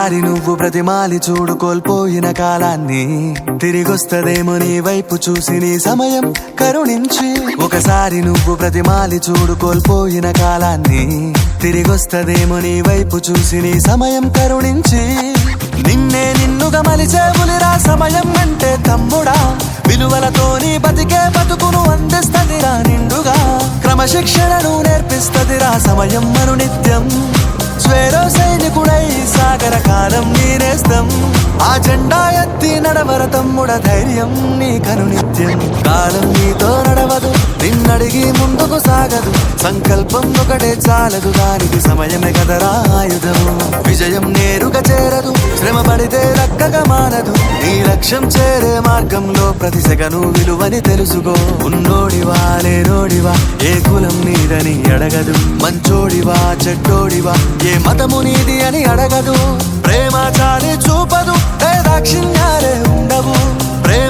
ఒకసారి నువ్వు ప్రతిమాలి చూడు కోల్పోయిన కాలాన్ని. తిరిగొస్తదేమో నీ వైపు చూసి నీ సమయం కరుణించి. ఒకసారి నువ్వు ప్రతిమాలి చూడు కోల్పోయిన కాలాన్ని. తిరిగొస్తదేమో నీ వైపు చూసి నీ సమయం కరుణించి. నిన్నే నిన్నుగా మలిచేవులిరా సమయం అంటే తమ్ముడా. విలువలతోని బతికే బతుకును అందిస్తదిరా నిండుగా. క్రమశిక్షణను నేర్పిస్తదిరా సమయం మరు నిత్యం స్వేరో సైనికుడై సాగర కాలం నీరేస్తం ఆ జెండా ఎత్తి నడవర తమ్ముడ ధైర్యం నీ కను నిత్యం కాలం నీతో నడవదు నిన్నడిగి ముందుకు సాగదు. సంకల్పం ఒకటే చాలదు దానికి సమయమే కదరా ఆయుధము విజయం నేరుగా చేరదు శ్రమ పడితే రక్కగా మానదు నీ లక్ష్యం చేరే మార్గంలో ప్రతి సెగను విలువని తెలుసుకో. ఉన్నోడివా లేనోడివా ఏ కులం నీదని అడగదు. మంచోడివా చెడ్డోడివా ఏ మతము నీది అని అడగదు. ప్రేమ చాలి చూపదు దాక్షిణ్యాలే ఉండవు. ప్రేమ